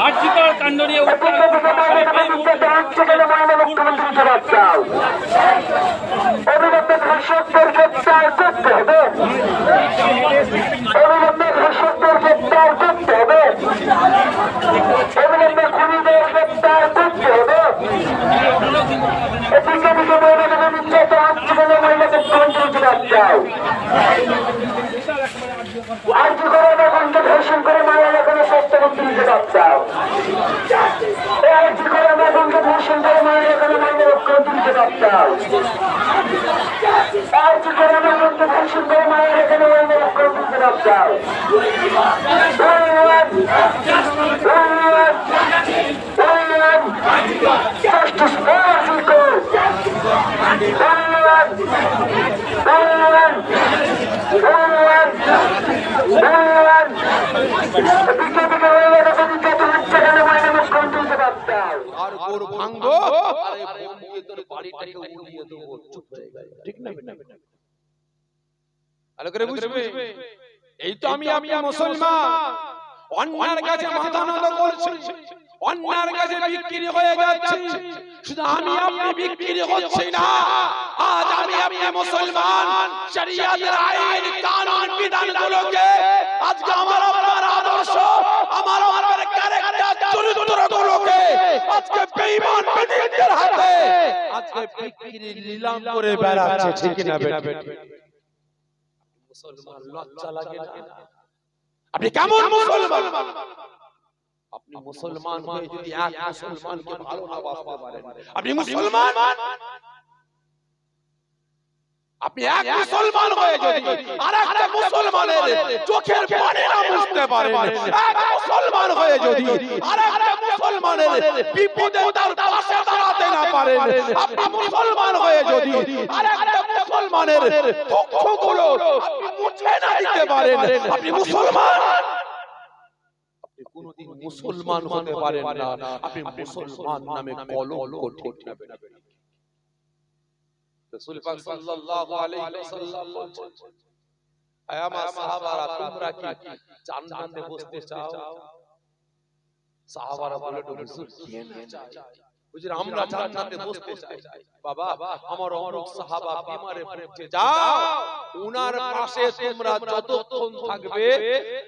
আর্থিকর কাণ্ড নিয়ে মহিলা মুখ্যমন্ত্রী জবাব চাও অবিলম্বে ধর্ষকদের গ্রেপ্তার করতে হবে অবিলম্বে ধর্ষকদের গ্রেপ্তার করতে হবে অবিলম্বে খুনিদের গ্রেপ্তার করতে হবে এদিকে দিকে মহিলাদের নির্যাতন হচ্ছে বলে মহিলাকে মুখ্যমন্ত্রী জবাব চাও আর কি করে এখনকে ধর্ষণ করে মারা এখনও স্বাস্থ্যমন্ত্রী জবাব চাও আর কি করে এখনকে ধর্ষণ করে মারা এখনও মাইনে মুখ্যমন্ত্রী জবাব চাও আর কি করে এখনকে ধর্ষণ করে মারা এখানে মাইনে মুখ্যমন্ত্রী জবাব চাও ধন্যবাদ ধন্যবাদ ধন্যবাদ জাস্টিস ফর জিকো ধন্যবাদ ধন্যবাদ ধন্যবাদ ধন্যবাদ বিজেপিকে হয়ে গেছে নির্যাতন হচ্ছে কেন মাইনে মুখ্যমন্ত্রী জবাব চাও আর গোর ভাঙবো আর দিয়ে তোর বাড়িটাকে উড়িয়ে দেবো চুপ জায়গায় ঠিক না ভালো করে বুঝবে এই তো আমি আমি মুসলমান। অন্যার কাছে মাথা নত করছি। অন্যার কাছে বিক্রি হয়ে যাচ্ছে। শুধু আমি আপনি বিক্রি হচ্ছি না। আজ আমি আপনি মুসলমান। শরিয়াতের আইন কানুন বিধানগুলোকে আজকে আমার আপনার আদর্শ আমার আপনার ক্যারেক্টার চরিত্রগুলোকে আজকে বেঈমান বেদিনদের হাতে আজকে বিক্রি নিলাম করে বেড়াচ্ছে ঠিক না বেটা মুসলমান লজ্জা লাগে না। আপনি কেমন মুসলমান? আপনি মুসলমান হয়ে যদি এক মুসলমানকে ভালো না বাসতে পারেন। আপনি মুসলমান? আপনি এক মুসলমান হয়ে যদি আর একটা মুসলমানের চোখের পানি না বুঝতে পারেন। এক মুসলমান হয়ে যদি আর একটা মুসলমানের বিপদে তার পাশে দাঁড়াতে না পারেন। আপনি মুসলমান হয়ে যদি আর একটা মুসলমানের দুঃখগুলো আপনি মুছে না দিতে পারেন। আপনি মুসলমান। কোনোদিন মুসলমান হতে পারেন না। আপনি মুসলমান নামে কলঙ্ক ঠিক না। রাসূল পাক সাল্লাল্লাহু আলাইহি ওয়াসাল্লাম বলছেন আয় আমার সাহাবারা তোমরা কি জান্নাতে বসতে চাও? সাহাবারা বলে হুজুর কে না চায় হুজুর আমরা জান্নাতে বসতে চাই বাবা আমার অনেক সাহাবা বিমারে পড়ছে যাও। উনার পাশে তোমরা যতক্ষণ থাকবে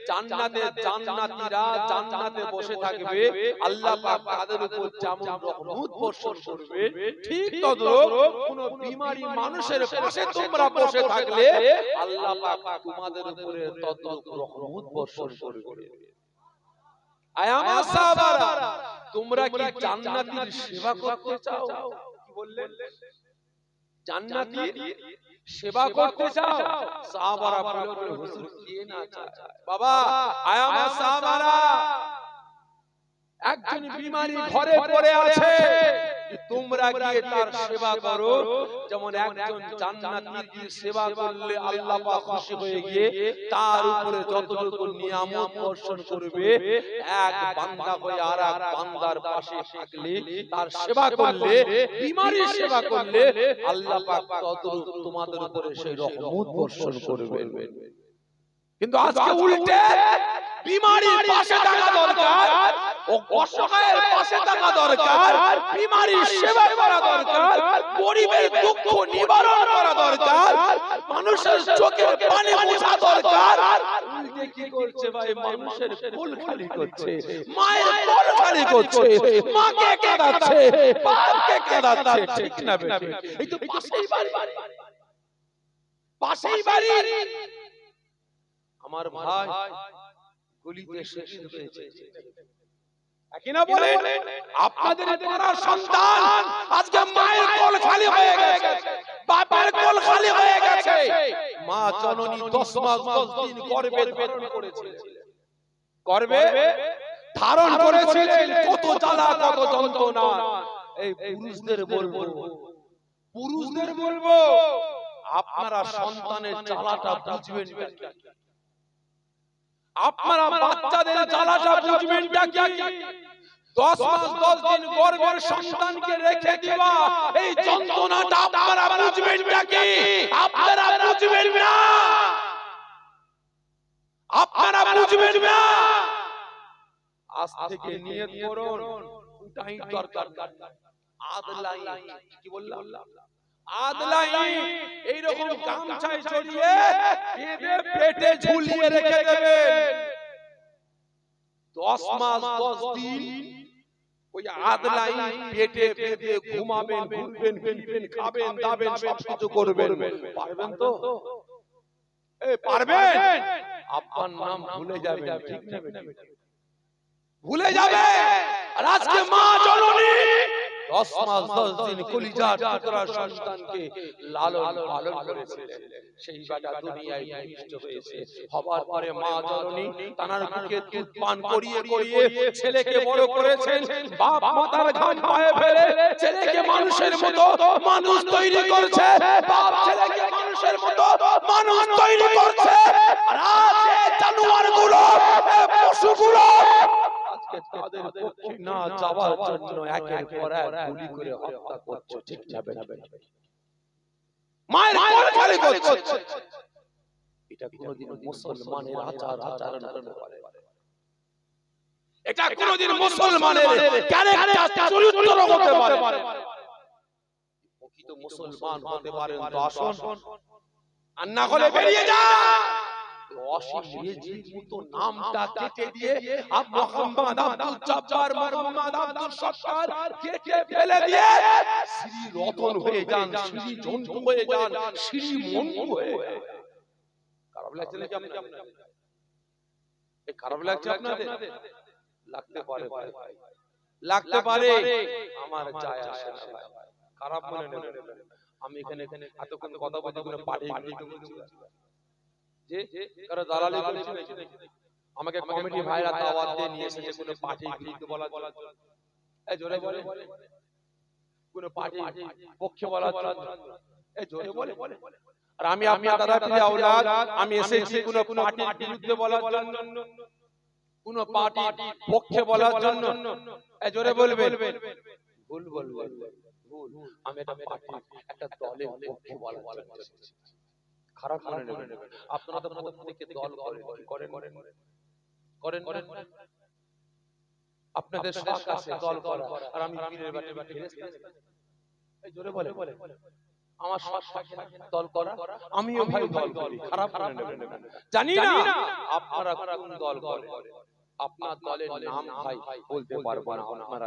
জান্নাতে জান্নাতীরা জান্নাতে বসে থাকবে। আল্লাহ পাক তাদের উপর যেমন রহমত বর্ষণ করবে ঠিক তদ্রূপ কোন বিমারি মানুষের পাশে তোমরা বসে থাকলে আল্লাহ পাক তোমাদের উপরে তদ্রূপ রহমত বর্ষণ করবে। আয় আমার সাহাবারা তোমরা কি জান্নাতির সেবা করতে চাও? কি বললেন? জান্নাতির সেবা করতে চাও? সাহাবারা বলল হুজুর কে না চায়? বাবা আয় আমার সাহাবারা একজন বিমারি ঘরে পড়ে আছে। তোমরা গিয়ে তার সেবা করো। যেমন একজন জান্নাতীর সেবা করলে আল্লাহ পাক খুশি হয়ে গিয়ে তার উপরে যতটুকু নিয়ামত বর্ষণ করবে এক বান্দা হয়ে আর এক বান্দার পাশে থাকলে তার সেবা করলে বিমারির সেবা করলে আল্লাহ পাক ততটুকু তোমাদের উপরে সেই রহমত বর্ষণ করবে। কিন্তু আজকে উল্টে বিমারির পাশে থাকা দরকার ও অসহায়ের পাশে থাকা দরকার বিমারির সেবা করা দরকার গরিবের দুঃখ নিবারণ করা দরকার। মানুষের চোখের পানি মোছা দরকার। কি করছে ভাই? মানুষের কোল খালি করছে। মায়ের কোল খালি করছে। মাকে কাঁদাচ্ছে। বাপকে কাঁদাচ্ছে। ঠিক না এই তো পাশেই বাড়ি। পাশেই বাড়ি। আমার ভাই গুলিতে শহীদ হয়েছে। কিনা বলেন আপনাদের পাড়ার সন্তান আজকে মায়ের কোল খালি হয়ে গেছে। বাপের কোল খালি হয়ে গেছে। মা জননী 10 মাস 10 দিন গর্ভে ধারণ করেছিলেন। গর্ভে ধারণ করেছিলেন। কত জ্বালা কত যন্ত্রণা। এই পুরুষদের বলব পুরুষদের বলব আপনারা সন্তানের জ্বালাটা বুঝবেন না। আপনারা বাচ্চাদের জ্বালাটা বুঝবেন কি? দশ মাস দশ দিন গর্ভের সন্তানকে রেখে দিবা। এই যন্ত্রণাটা আপনারা বুঝবেন না কি? আপনারা বুঝবেন না আপনারা বুঝবেন না আজ থেকে নিয়ত করুন। ওটাই দরকার। আদলাই। কি বললাম? আদলাই এইরকম গামছায় ছড়িয়ে বেঁধে পেটে ঝুলিয়ে রেখে দেবেন। দশ মাস দশ দিন ওই আদলাই পেটে পেটে ঘুমাবেন ঘুরবেন ফিরবেন খাবেন দাবেন সব কিছু করবেন। পারবেন তো? পারবেন আপনার নাম ভুলে যাবেন ঠিক না ভুলে যাবে আর আজকে মা জননী দশ মাস দশ দিন কলিজার টুকরা সন্তানকে লালন পালন করেছিলেন। সেই বাটা দুনিয়ায় ভূমিষ্ঠ হয়েছে। হবার পরে মা জননী তানার বুকে দুধ পান করিয়ে করিয়ে ছেলেকে বড় করেছেন। বাপ মাতার ঘাম পায়ে ফেলে ছেলেকে মানুষের মতো মানুষ তৈরি করছে। বাপ ছেলেকে মানুষের মতো মানুষ তৈরি করছে। আর আজ এই জানোয়ারগুলো পশুগুলো তাদের পক্ষে না যাওয়ার জন্য একের পর এক গুলি করে হত্যা করছে ঠিক যাবে না মায়ের খালি করছে। এটা কোনোদিন মুসলমানের আচার আচরণ হতে পারে। এটা কোনোদিন মুসলমানের ক্যারেক্টার চরিত্র হতে পারে। প্রকৃত মুসলমান হতে পারেন তো আসুন। আর না হলে বেরিয়ে যা! অসীম ইয়েজির মতো নামটা কেটে দিয়ে আব মোহাম্মদ আব্দুল জব্বার মোহাম্মদ আব্দুল সত্তার কেটে ফেলে দিয়ে শ্রী রতন হয়ে যান শ্রী জন্তু হয়ে যান শ্রী মন্টু হয়ে খারাপ লাগছে নাকি আপনাদের? এই খারাপ লাগছে আপনাদের? লাগতে পারে ভাই। লাগতে পারে। আমার যায় আসে না ভাই। খারাপ মনে নেবেন আমি এখানে এতক্ষণ কথা বলতে পার্টি যে কারও দালালি করছি আমাকে কমিটি ভাইরা দাওয়াত দিয়ে নিয়ে এসেছে কোনো পার্টি বলার জন্য। এই জোরে বলে। কোনো পার্টি পক্ষে জন্য। এই জোরে বলে। আর আমি আপনার দাদা প্রিয় আওলাদ আমি এসেছি কোনো পার্টির বিরুদ্ধে বলার জন্য। কোন পার্টি পক্ষে বলার জন্য। এই জোরে বলবেন। ভুল বলবেন ভুল আমি একটা পার্টি একটা দলের পক্ষে বলার জন্য। খারাপ মনে নেবেন আপনারা তো প্রত্যেকে দল করেন করেন করেন করেন আপনাদের শখ আছে দল করা। আর আমি পীরের বাটে বাটে। এই জোরে বলে আমার শখ সাথে দল করা? আমিও ভাই দল করি। খারাপ মনে নেবেন জানি না আপনারা কোন দল করেন। আপনার দলের নাম ভাই বলতে পারব না আপনারা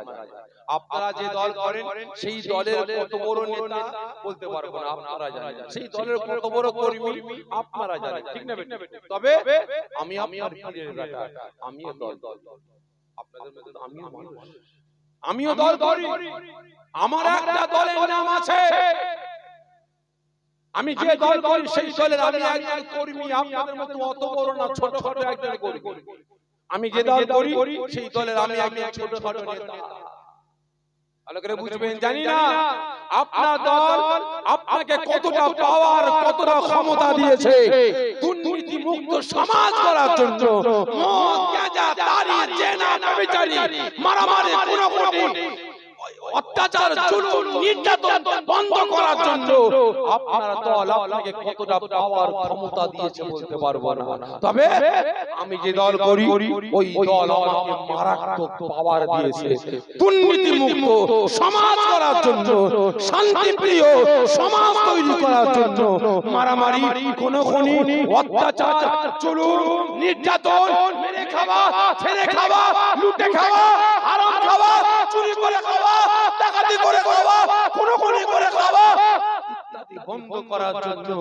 আপনারা যে দল করেন সেই দলের কত বড় নেতা বলতে পারব না আপনারা জানেন সেই দলের কত বড় কর্মী আপনারা জানেন ঠিক না তবে আমি বেটা আমিও দল আপনাদের তো আমিও মানুষ। আমিও দল করি। আমার একটা দলের নাম আছে। আমি যে দল করি সেই দলের আমি একজন কর্মী। আপনাদের মতো অত বড় না ছোট ছোট একজন কর্মী। আমি যে দল করি সেই দলের আমি একজন ছোট ছোট নেতা। ভালো করে বুঝবেন জানি না আপনার দল আপনাকে কতটা পাওয়ার কতটা ক্ষমতা দিয়েছে? দুর্নীতি মুক্ত সমাজ করার জন্য মদ গাঁজা তারি জেনা মারামারি খুনোখুনি। অত্যাচার জুলুম নির্যাতন বন্ধ করার জন্য আপনার দল আপনাকে কতটা পাওয়ার ক্ষমতা দিয়েছে বলতে পারব না। তবে আমি যে দল করি ওই দল আমাকে মারাত্মক পাওয়ার দিয়েছে। দুর্নীতি মুক্ত সমাজ করার জন্য শান্তি প্রিয় সমাজ তৈরি করার জন্য মারামারি কোনো খনি অত্যাচার জুলুম নির্যাতন মেরে খাওয়া ছেড়ে খাওয়া লুটে খাওয়া হারাম খাওয়া চুরি করে খাওয়া ডাকাতি করে খাওয়া কোনো খনি করে খাওয়া। ইত্যাদি বন্ধ করার জন্য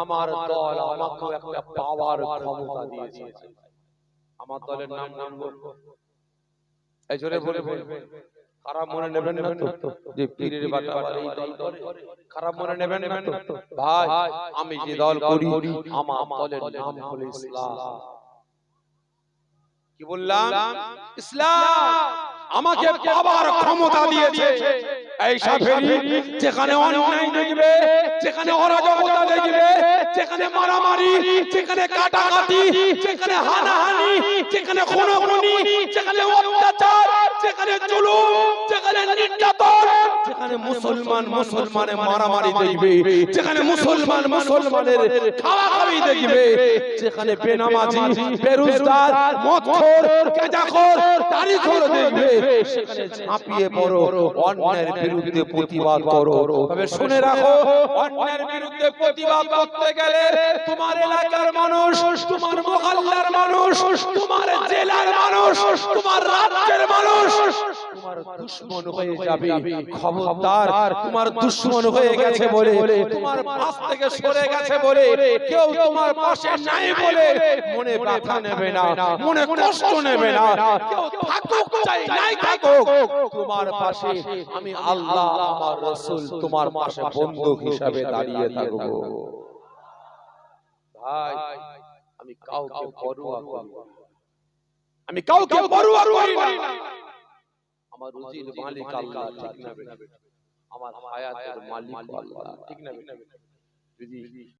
আমার দল আমাকে একটা পাওয়ার ক্ষমতা দিয়েছে। আমার দলের নাম নাম এই জোরে বলে বলবে। খারাপ মনে নেবেন না যে পীরের বাটা এই দল করে। খারাপ মনে নেবেন না ভাই, আমি যে দল করি, আমার দলের নাম হলো ইসলাম। কি বললাম? ইসলাম! আমাকে বাবার ক্ষমতা দিয়েছে। এই সাফেরি যেখানে অন্যায় দেখবে যেখানে অরাজকতা দেখবে যেখানে মারামারি যেখানে কাটাকাটি যেখানে হানাহানি যেখানে খুনোখুনি যেখানে অত্যাচার যেখানে জুলুম, যেখানে নির্যাতন, যেখানে মুসলমান মুসলমানের মারামারি দেখবে, যেখানে মুসলমান মুসলমানের খাওয়া খাওয়ি দেখবে, যেখানে বেনামাজি বেরোজগার মদখোর গাঁজাখোর তারিখোর দেখবে, সেখানে ঝাঁপিয়ে পড়ো অন্যায়ের বিরুদ্ধে প্রতিবাদ করো। তবে শুনে রাখো অন্যায়ের বিরুদ্ধে প্রতিবাদ করতে গেলে তোমার এলাকার মানুষ, তোমার মহল্লার মানুষ তোমার জেলার মানুষ, তোমার রাজ্যের মানুষ। তোমার দুশ্মন হয়ে যাবে। খবরদার, তোমার দুশ্মন হয়ে গেছে বলে, তোমার পাশ থেকে সরে গেছে বলে, কেউ তোমার পাশে নাই বলে মনে ব্যথা নেবে না, মনে কষ্ট নেবে না। কেউ থাকুক চাই, নাই থাকুক, তোমার পাশে আমি আল্লাহ, আমার রাসূল, তোমার পাশে বন্ধু হিসাবে দাঁড়িয়ে থাকব। ভাই কাউকে পরোয়া করি। আমি কাউকে পরোয়া করি না। আমার রুজির মালিক আল্লাহ ঠিক না আমার হায়াতের মালিক আল্লাহ ঠিক না যদি